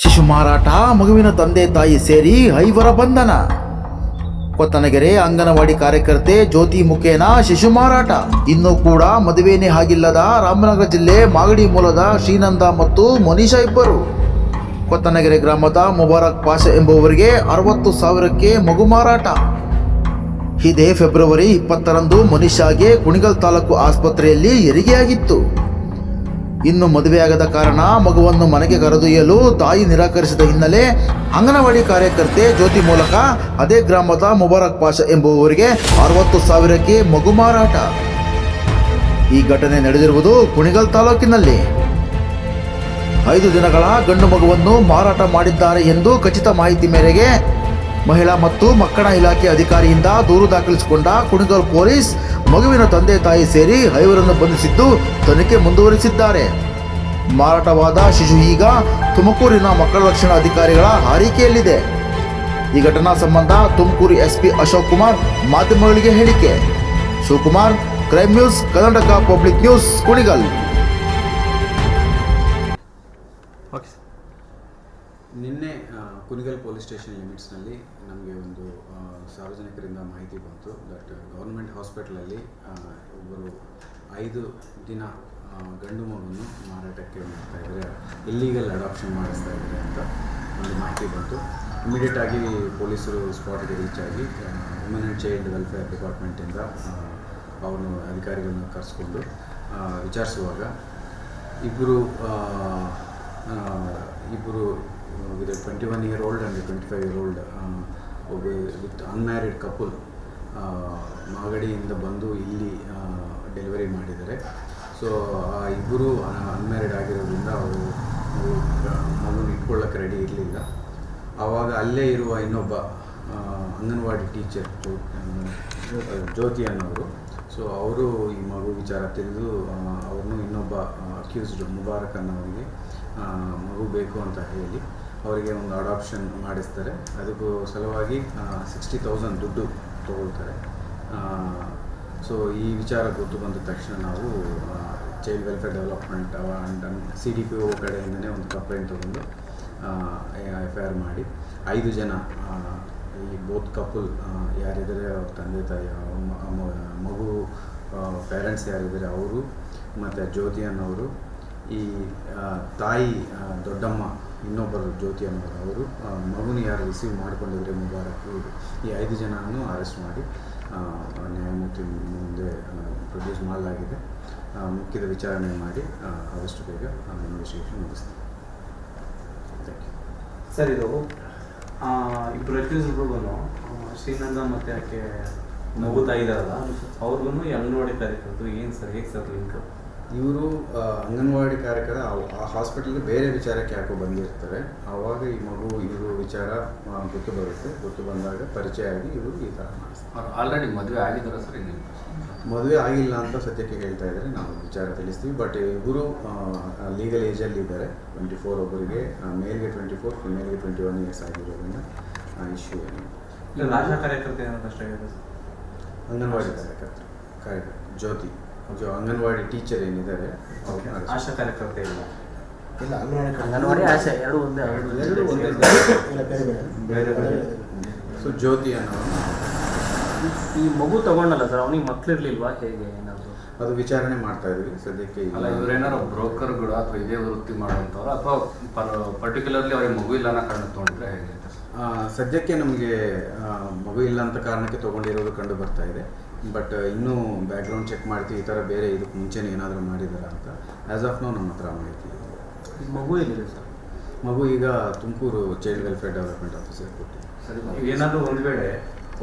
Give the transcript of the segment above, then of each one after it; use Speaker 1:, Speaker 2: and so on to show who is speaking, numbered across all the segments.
Speaker 1: ಶಿಶು ಮಾರಾಟ, ಮಗುವಿನ ತಂದೆ ತಾಯಿ ಸೇರಿ ಐವರ ಬಂಧನ. ಕೊತ್ತನಗೆರೆ ಅಂಗನವಾಡಿ ಕಾರ್ಯಕರ್ತೆ ಜ್ಯೋತಿ ಮುಖೇನ ಶಿಶು ಮಾರಾಟ. ಇನ್ನೂ ಕೂಡ ಮದುವೆನೇ ಆಗಿಲ್ಲದ ರಾಮನಗರ ಜಿಲ್ಲೆ ಮಾಗಡಿ ಮೂಲದ ಶ್ರೀನಂದ ಮತ್ತು ಮನೀಷಾ ಇಬ್ಬರು. ಕೊತ್ತನಗೆರೆ ಗ್ರಾಮದ ಮುಬಾರಕ್ ಪಾಷ ಎಂಬುವರಿಗೆ ಅರವತ್ತು ಸಾವಿರಕ್ಕೆ ಮಗು ಮಾರಾಟ. ಇದೇ ಫೆಬ್ರವರಿ ಇಪ್ಪತ್ತರಂದು ಮನೀಷಾಗೆ ಕುಣಿಗಲ್ ತಾಲೂಕು ಆಸ್ಪತ್ರೆಯಲ್ಲಿ ಹೆರಿಗೆಯಾಗಿತ್ತು ಇನ್ನು ಮದುವೆಯಾಗದ ಕಾರಣ ಮಗುವನ್ನು ಮನೆಗೆ ಕರೆದೊಯ್ಯಲು ತಾಯಿ ನಿರಾಕರಿಸಿದ ಹಿನ್ನೆಲೆ ಅಂಗನವಾಡಿ ಕಾರ್ಯಕರ್ತೆ ಜ್ಯೋತಿ ಮೂಲಕ ಅದೇ ಗ್ರಾಮದ ಮುಬಾರಕ್ ಪಾಷ ಎಂಬುವವರಿಗೆ ಅರವತ್ತು ಸಾವಿರಕ್ಕೆ ಮಗು ಮಾರಾಟ. ಈ ಘಟನೆ ನಡೆದಿರುವುದು ಕುಣಿಗಲ್ ತಾಲೂಕಿನಲ್ಲಿ. ಐದು ದಿನಗಳ ಗಂಡು ಮಗುವನ್ನು ಮಾರಾಟ ಮಾಡಿದ್ದಾರೆ ಎಂದು ಖಚಿತ ಮಾಹಿತಿ ಮೇರೆಗೆ ಮಹಿಳಾ ಮತ್ತು ಮಕ್ಕಳ ಇಲಾಖೆ ಅಧಿಕಾರಿಯಿಂದ ದೂರು ದಾಖಲಿಸಿಕೊಂಡ ಕುಣಿಗಲ್ ಪೊಲೀಸ್ ಮಗುವಿನ ತಂದೆ ತಾಯಿ ಸೇರಿ ಐವರನ್ನು ಬಂಧಿಸಿದ್ದು ತನಿಖೆ ಮುಂದುವರಿಸಿದ್ದಾರೆ. ಮಾರಾಟವಾದ ಶಿಶು ಈಗ ತುಮಕೂರಿನ ಮಕ್ಕಳ ರಕ್ಷಣಾ ಅಧಿಕಾರಿಗಳ ಹಾರಿಕೆಯಲ್ಲಿದೆ. ಈ ಘಟನಾ ಸಂಬಂಧ ತುಮಕೂರು ಎಸ್ಪಿ ಅಶೋಕ್ ಕುಮಾರ್ ಮಾಧ್ಯಮಗಳಿಗೆ ಹೇಳಿಕೆ. Shivakumar, crime news, Karnataka public news, Kunigal.
Speaker 2: ನಿನ್ನೆ ಆ, ಕುಣಿಗಲ್ ಪೊಲೀಸ್ ಸ್ಟೇಷನ್ ಲಿಮಿಟ್ಸ್ನಲ್ಲಿ ನಮಗೆ ಒಂದು ಸಾರ್ವಜನಿಕರಿಂದ ಮಾಹಿತಿ ಬಂತು ದಟ್ ಗೌರ್ಮೆಂಟ್ ಹಾಸ್ಪಿಟ್ಲಲ್ಲಿ ಒಬ್ಬರು ಐದು ದಿನ ಗಂಡು ಮಗುವನ್ನು ಮಾರಾಟಕ್ಕೆ ಮಾಡ್ತಾ ಇದ್ದಾರೆ. ಇಲ್ಲೀಗಲ್ ಅಡಾಪ್ಷನ್ ಮಾಡಿಸ್ತಾ ಇದ್ದಾರೆ ಅಂತ ಒಂದು ಮಾಹಿತಿ ಬಂತು. ಇಮಿಡಿಯೇಟಾಗಿ ಪೊಲೀಸರು ಸ್ಪಾಟ್ಗೆ ರೀಚ್ ಆಗಿ ವುಮೆನ್ ಆ್ಯಂಡ್ ಚೈಲ್ಡ್ ವೆಲ್ಫೇರ್ ಡಿಪಾರ್ಟ್ಮೆಂಟಿಂದ ಅವರು ಅಧಿಕಾರಿಗಳನ್ನ ಕರೆಸ್ಕೊಂಡು ವಿಚಾರಿಸುವಾಗ ಇಬ್ಬರು ಇಬ್ಬರು with twenty one year old and twenty five year old uh, with unmarried couple ಮಾಗಡಿಯಿಂದ ಬಂದು ಇಲ್ಲಿ ಡೆಲಿವರಿ ಮಾಡಿದ್ದಾರೆ. ಸೊ ಆ ಇಬ್ಬರು ಅನ್ಮ್ಯಾರಿಡ್ ಆಗಿರೋದ್ರಿಂದ ಅವರು ಮಗುನ ಇಟ್ಕೊಳ್ಳೋಕೆ ರೆಡಿ ಇರಲಿಲ್ಲ. ಆವಾಗ ಅಲ್ಲೇ ಇರುವ ಇನ್ನೊಬ್ಬ ಅಂಗನವಾಡಿ ಟೀಚರ್ ಜ್ಯೋತಿ ಅನ್ನೋರು. ಸೊ ಅವರು ಈ ಮಗು ವಿಚಾರ ತಿಳಿದು ಅವ್ರನ್ನೂ ಇನ್ನೊಬ್ಬ ಅಕ್ಯೂಸ್ಡ್ ಮುಬಾರಕ್ ಅನ್ನೋರಿಗೆ ಮಗು ಬೇಕು ಅಂತ ಹೇಳಿ ಅವರಿಗೆ ಒಂದು ಅಡಾಪ್ಷನ್ ಮಾಡಿಸ್ತಾರೆ. ಅದಕ್ಕೂ ಸಲುವಾಗಿ ಸಿಕ್ಸ್ಟಿ ತೌಸಂಡ್ ದುಡ್ಡು ತೊಗೊಳ್ತಾರೆ. ಸೊ ಈ ವಿಚಾರ ಗೊತ್ತು ಬಂದ ತಕ್ಷಣ ನಾವು child welfare development and C D P O ಕಡೆಯಿಂದನೇ ಒಂದು ಕಂಪ್ಲೇಂಟ್ ತೊಗೊಂಡು ಎಫ್ ಐ ಆರ್ ಮಾಡಿ. ಐದು ಜನ ಈ ಬೋತ್ ಕಪಲ್ ಯಾರಿದ್ದಾರೆ? ಅವ್ರ ತಂದೆ, ತಾಯಿ ಮಗು ಪೇರೆಂಟ್ಸ್ ಯಾರಿದ್ದಾರೆ? ಅವರು ಮತ್ತು ಜ್ಯೋತಿ ಅನ್ನೋರು ಈ ತಾಯಿ ದೊಡ್ಡಮ್ಮ ಇನ್ನೊಬ್ಬರು ಜ್ಯೋತಿ ಅನ್ನೋರು ಅವರು ಮಗುನ ಯಾರು ರಿಸೀವ್ ಮಾಡಿಕೊಂಡಿದ್ರೆ ಮುಬಾರಕ್ ಇವರು ಈ ಐದು ಜನವನ್ನು ಅರೆಸ್ಟ್ ಮಾಡಿ ನ್ಯಾಯಮೂರ್ತಿ ಮುಂದೆ ಪ್ರೊಡ್ಯೂಸ್ ಮಾಡಲಾಗಿದೆ. ಮುಖ್ಯದ ವಿಚಾರಣೆ ಮಾಡಿ ಆದಷ್ಟು ಬೇಗ ಇನ್ವೆಸ್ಟಿಗೇಷನ್ ಮುಗಿಸ್ತೀವಿ ಥ್ಯಾಂಕ್ ಯು
Speaker 3: ಸರ್ ಇದು ಇಬ್ಬರು ಅಕ್ಯೂಸ್ಗಳು ಶ್ರೀನಂದ ಮತ್ತು ಆಕೆ ಮಗು ತಾಯಿದಾರಲ್ಲ ಅವ್ರಿಗೂ ಹೆಂಗ್ ನೋಡಿದ್ದಾರೆ ಏನು ಸರ್ ಹೇಗೆ ಸರ್ ಲಿಂಕ್
Speaker 2: ಇವರು ಅಂಗನವಾಡಿ ಕಾರ್ಯಕರ ಆ- ಆ ಹಾಸ್ಪಿಟಲ್ಗೆ ಬೇರೆ ವಿಚಾರಕ್ಕೆ ಯಾಕೋ ಬಂದಿರ್ತಾರೆ. ಆವಾಗ ಈ ಮಗು ಇವರು ವಿಚಾರ ಆ, ಗೊತ್ತು ಬರುತ್ತೆ. ಗೊತ್ತು ಬಂದಾಗ ಪರಿಚಯ ಆಗಿ ಇವರು ಈ ಥರ ಮಾಡಿಸ್ತಾರೆ.
Speaker 4: ಆಲ್ರೆಡಿ ಮದುವೆ ಆಗಿದ್ದಾರೆ ಸರ್
Speaker 2: ಮದುವೆ ಆಗಿಲ್ಲ ಅಂತ ಸದ್ಯಕ್ಕೆ ಹೇಳ್ತಾ ಇದ್ದಾರೆ. ನಾವು ವಿಚಾರ ತಿಳಿಸ್ತೀವಿ. ಬಟ್ ಇಬ್ಬರು ಲೀಗಲ್ ಏಜಲ್ಲಿ ಇದ್ದಾರೆ. ಟ್ವೆಂಟಿ ಫೋರ್ ಒಬ್ಬರಿಗೆ ಮೇಲ್ಗೆ ಟ್ವೆಂಟಿ ಫೋರ್ ಫಿಮೇಲ್ಗೆ ಟ್ವೆಂಟಿ ಒನ್ ಇಯರ್ಸ್ ಆಗಿರೋದ್ರಿಂದ ಇಶ್ಯೂ ಏನು?
Speaker 3: ಇಲ್ಲ ರಾಜ ಕಾರ್ಯಕರ್ತ ಏನೋ ಕಷ್ಟ ಆಗಿದೆ ಸರ್?
Speaker 2: ಅಂಗನವಾಡಿ ಕಾರ್ಯಕರ್ತರು ಕಾರ್ಯಕರ್ತ ಜ್ಯೋತಿ. ಜೊ ಅಂಗನವಾಡಿ ಟೀಚರ್ ಏನಿದ್ದಾರೆ
Speaker 3: ಆಶಾ ಕಾರ್ಯಕರ್ತೆ ಇಲ್ಲ.
Speaker 5: ಇಲ್ಲ ಅಂಗನವಾಡಿ
Speaker 6: ಅಂಗನವಾಡಿ ಆಶಾ ಎರಡು ಒಂದೇ
Speaker 2: ಎರಡು ಒಂದೇ.
Speaker 5: ಇಲ್ಲ ಬೇರೆ ಬೇರೆ.
Speaker 3: ಬೇರೆ ಬೇರೆ.
Speaker 2: ಸೊ ಜ್ಯೋತಿ ಅನ್ನೋ
Speaker 6: ಈ ಮಗು ತಗೊಂಡಲ್ಲ ಸರ್ ಅವನಿಗೆ ಮಕ್ಳಿರ್ಲಿಲ್ವಾ? ಹೇಗೆ ಏನಾದ್ರು?
Speaker 2: ಅದು ವಿಚಾರಣೆ ಮಾಡ್ತಾ ಇದ್ವಿ ಸದ್ಯಕ್ಕೆ ಈಗ-
Speaker 4: ಅಲ್ಲ ಇವ್ರೇನಾರು ಬ್ರೋಕರ್ಗಳು ಅಥವಾ ಇದೇ ವೃತ್ತಿ ಮಾಡುವಂಥವ್ರು ಅಥವಾ ಪರ್ಟಿಕ್ಯುಲರ್ಲಿ ಅವ್ರಿಗೆ ಮಗು ಇಲ್ಲ ಅನ್ನೋ ಕಾರಣ ತೊಗೊಂಡ್ರೆ ಹೇಗೆ?
Speaker 2: ಸದ್ಯಕ್ಕೆ ನಮಗೆ ಮಗು ಇಲ್ಲ ಅಂತ ಕಾರಣಕ್ಕೆ ತೊಗೊಂಡಿರೋದು ಕಂಡು ಬರ್ತಾ ಇದೆ. ಬಟ್ ಇನ್ನೂ ಬ್ಯಾಕ್ಗ್ರೌಂಡ್ ಚೆಕ್ ಮಾಡ್ತೀವಿ ಈ ಥರ ಬೇರೆ ಇದಕ್ಕೆ ಮುಂಚೆನೇ ಏನಾದರೂ ಮಾಡಿದಾರ ಅಂತ. ಆ್ಯಸ್ ಆಫ್ ನೋ ನಮ್ಮ ಹತ್ರ ಮಾಹಿತಿ ಇದೆ.
Speaker 6: ಈ ಮಗು ಎಲ್ಲಿದೆ ಸರ್?
Speaker 2: ಮಗು ಈಗ Tumakuru child welfare development officer ಕೊಟ್ಟು
Speaker 3: ಈಗ ಏನಾದರೂ ಒಂದು ವೇಳೆ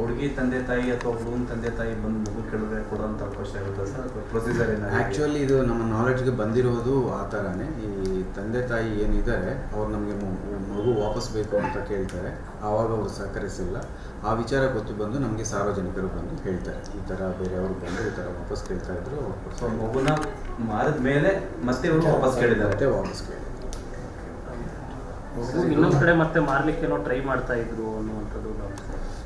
Speaker 3: ಹುಡುಗಿ ತಂದೆ ತಾಯಿ ಅಥವಾ ಹುಡುಗನ ತಂದೆ ತಾಯಿ ಬಂದು ಮಗು ಕೇಳಿದ್ರೆ ಕೊಡೋಂಥ ಅವಕಾಶ ಇರುತ್ತೆ ಸರ್. ಪ್ರೊಸೀಜರ್ ಏನಾದ್ರು
Speaker 2: ಆ್ಯಕ್ಚುಲಿ ಇದು ನಮ್ಮ ನಾಲೆಡ್ಜ್ಗೆ ಬಂದಿರೋದು ಆ ಥರನೇ. ಈ ತಂದೆ ತಾಯಿ ಏನಿದ್ದಾರೆ ಅವ್ರು ನಮಗೆ ಮಗು ವಾಪಸ್ ಬೇಕು ಅಂತ ಕೇಳ್ತಾರೆ. ಆವಾಗ ಅವರು ಸಹಕರಿಸಿಲ್ಲ. ಆ ವಿಚಾರ ಗೊತ್ತು ಬಂದು ನಮಗೆ ಸಾರ್ವಜನಿಕರು ಬಂದು ಹೇಳ್ತಾರೆ. ಈ ಥರ ಬೇರೆಯವರು ಬಂದು ಈ ಥರ ವಾಪಸ್ ಕೇಳ್ತಾ ಇದ್ರು.
Speaker 3: ಮಗುನ ಮಾರಿದ ಮೇಲೆ ಮತ್ತೆ ವಾಪಸ್ ಕೇಳಿದ್ದಾರೆ.
Speaker 2: ವಾಪಸ್ ಕೇಳಿ
Speaker 6: ಮಗು ಇನ್ನೊಂದ್ ಕಡೆ ಮತ್ತೆ ಮಾರ್ಲಿಕ್ಕೆ ಏನೋ ಟ್ರೈ ಮಾಡ್ತಾ ಇದ್ರು ಅನ್ನುವಂಥದ್ದು.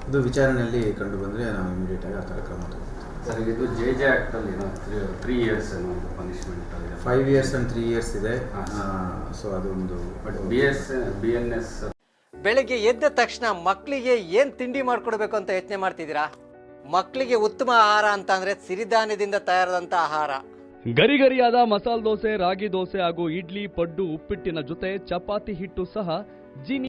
Speaker 2: ಇದು ವಿಚಾರಣೆಯಲ್ಲಿ ಕಂಡು ಬಂದರೆ ನಾವು ಇಮಿಡಿಯೇಟ್ ಆಗಿ ಆ ಥರ ಕ್ರಮ ತಗೋತೀವಿ.
Speaker 4: ಸರ್ ಇದು ಜೆ ಜೆ ಆ್ಯಕ್ಟಲ್ಲಿ ಏನೋ ತ್ರೀ ತ್ರೀ ಇಯರ್ಸ್ ಏನೋ ಒಂದು ಪನಿಷ್ಮೆಂಟ್ ಇದೆ.
Speaker 2: Five years and three years ಇದೆ. ಸೊ ಅದೊಂದು
Speaker 4: but B S B N S
Speaker 7: ಬೆಳಗ್ಗೆ ಎದ್ದ ತಕ್ಷಣ ಮಕ್ಕಳಿಗೆ ಏನು ತಿಂಡಿ ಮಾಡಿಕೊಡ್ಬೇಕು ಅಂತ ಯೋಚನೆ ಮಾಡ್ತಿದ್ದೀರಾ? ಮಕ್ಕಳಿಗೆ ಉತ್ತಮ ಆಹಾರ ಅಂತ ಅಂದರೆ ಸಿರಿಧಾನ್ಯದಿಂದ ತಯಾರಾದಂಥ ಆಹಾರ.
Speaker 8: ಗರಿಗರಿಯಾದ ಮಸಾಲೆ ದೋಸೆ ರಾಗಿ ದೋಸೆ ಹಾಗೂ ಇಡ್ಲಿ ಪಡ್ಡು ಉಪ್ಪಿಟ್ಟಿನ ಜೊತೆ ಚಪಾತಿ ಹಿಟ್ಟು ಸಹ ಜೀನಿ